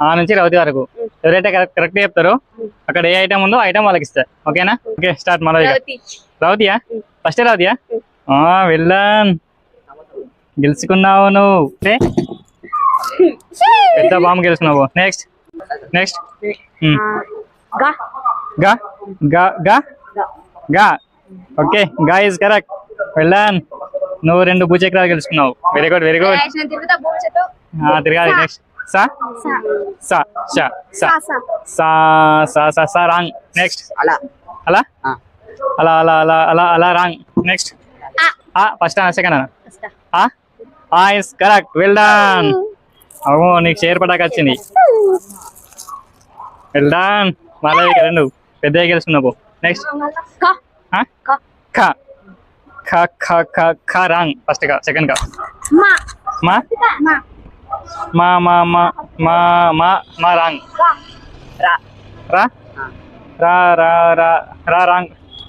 ఆ నుంచి రవతి వరకు. ఎవరైతే కరెక్ట్ చెప్తారో అక్కడ ఏ ఐటమ్ ఉందో ఐటమ్ వాళ్ళకి ఇస్తా. ఓకేనా? Okay start. మన రవతియా ఫస్ట్ రవతియా ఆ వెళ్ళాన్ గెలుచుకున్నావు నువ్వు? పెద్ద బాంబు గెలుచుకున్నావు. నెక్స్ట్ నెక్స్ట్గా. గా? గా గా? ఓకే గా ఇస్ కరెక్ట్ వెళ్ళాన్ నువ్వు రెండు భూచక్రాలు గెలుచుకున్నావు. వెరీ గుడ్ వెరీ గుడ్ తిరగాలి నెక్స్ట్ సా సా షా సా సా సా సా సా సా రాంగ్ నెక్స్ట్ అలా అలా ఆ. అలా అలా అలా అలా అలా రాంగ్ నెక్స్ట్ ఆ. ఫస్ట్ అన్న సెకండ్ అన్న ఆ ఆ ఇస్ కరెక్ట్ వెల్ డన్ అవు నీకు షేర్ పటాక్ వచ్చింది. వెల్ డన్ మళ్ళీ రెండు. పెద్దగా గెలుచుకున్నావు నెక్స్ట్ కా. ఆ? కా. ఖ ఖ ఖ ఖ ఖ రాంగ్ ఫస్ట్ కా సెకండ్ కా. మా. మా? మా. మా మా మా మా మా మా రాంగ్ రా రా రా రా రా రా రాంగ్